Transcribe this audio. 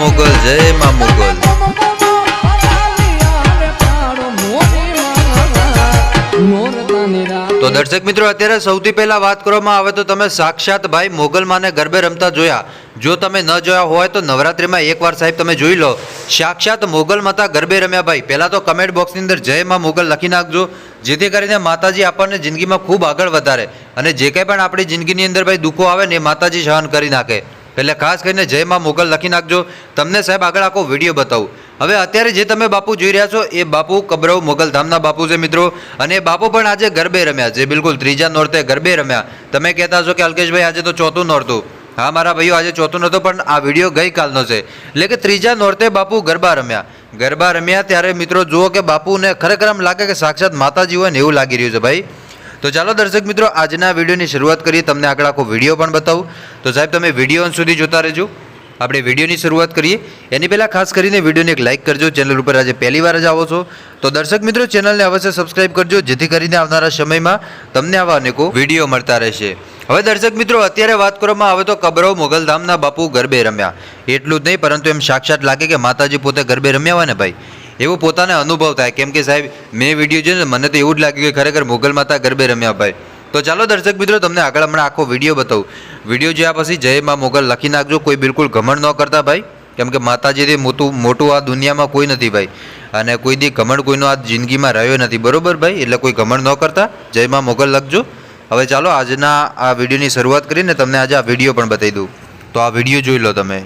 મુગલ, જય માં મુગલ. તો દર્શક મિત્રો, અત્યારે સૌથી પહેલા વાત કરવામાં આવે તો તમે સાક્ષાત ભાઈ મોગલમાને ગરબે રમતા જોયા. જો તમે ન જોયા હોય તો નવરાત્રિમાં એકવાર સાહેબ તમે જોઈ લો. સાક્ષાત મોગલ માતા ગરબે રમ્યા ભાઈ. પહેલાં તો કમેન્ટ બોક્સની અંદર જય માં મોગલ લખી નાખજો. જેથી કરીને માતાજી આપણને જિંદગીમાં ખૂબ આગળ વધારે. અને જે કંઈ પણ આપણી જિંદગીની અંદર ભાઈ દુઃખો આવે ને એ માતાજી સહન કરી નાખે. એટલે ખાસ કરીને જય માં મોગલ લખી નાખજો. તમને સાહેબ આગળ આખો વીડિયો બતાવું. હવે અત્યારે જે તમે બાપુ જોઈ રહ્યા છો, એ બાપુ કબરવ મોગલ ધામના બાપુ છે મિત્રો. અને બાપુ પણ આજે ગરબે રમ્યા જે બિલકુલ ત્રીજા નોરતે ગરબે રમ્યા. તમે કહેતા છો કે અલ્કેશભાઈ આજે તો ચોથું નોરતું. હા, મારા ભાઈઓ, આજે ચોથું નહોતો પણ આ વીડિયો ગઈકાલનો છે. એટલે કે ત્રીજા નોરતે બાપુ ગરબા રમ્યા. ગરબા રમ્યા ત્યારે મિત્રો જુઓ કે બાપુને ખરેખર એમ લાગે કે સાક્ષાત માતાજી હોય ને એવું લાગી રહ્યું છે ભાઈ. તો ચાલો દર્શક મિત્રો, આજના વિડીયોની શરૂઆત કરીએ. તમને આગળ આખો વીડિયો પણ બતાવું. તો સાહેબ, તમે વીડિયો સુધી જોતા રહેજો. આપણે વિડીયોની શરૂઆત કરીએ. એની પહેલાં ખાસ કરીને વિડીયોને એક લાઇક કરજો. ચેનલ ઉપર આજે પહેલી વાર જ આવો છો. તો દર્શક મિત્રો, ચેનલને અવશ્ય સબસ્ક્રાઇબ કરજો, જેથી કરીને આવનારા સમયમાં તમને આવા અનેકો વીડિયો મળતા રહેશે. હવે દર્શક મિત્રો, અત્યારે વાત કરવામાં આવે તો કબરવ મોગલધામના બાપુ ગરબે રમ્યા. એટલું જ નહીં, પરંતુ એમ સાક્ષાત લાગે કે માતાજી પોતે ગરબે રમ્યા હોય ને ભાઈ? એવો પોતાને અનુભવ થાય. કેમ કે સાહેબ, મેં વીડિયો જોયો ને, મને તો એવું જ લાગ્યું કે ખરેખર મોગલ માતા ગરબે રમ્યા ભાઈ. તો ચાલો દર્શક મિત્રો, તમને આગળ હમણાં આખો વીડિયો બતાવું. વીડિયો જોયા પછી જય માં મોગલ લખી નાખજો, કોઈ બિલકુલ ઘમંડ ન કરતા ભાઈ. કેમ કે માતાજીથી મોટું મોટું આ દુનિયામાં કોઈ નથી ભાઈ. અને કોઈ દી ઘમંડ કોઈનો આ જિંદગીમાં રહ્યો નથી. બરોબર ભાઈ? એટલે કોઈ ઘમંડ ન કરતા. જય માં મોગલ લખજો. હવે ચાલો આજના આ વિડીયોની શરૂઆત કરીને તમને આજે આ વીડિયો પણ બતાવી દઉં. તો આ વીડિયો જોઈ લો તમે.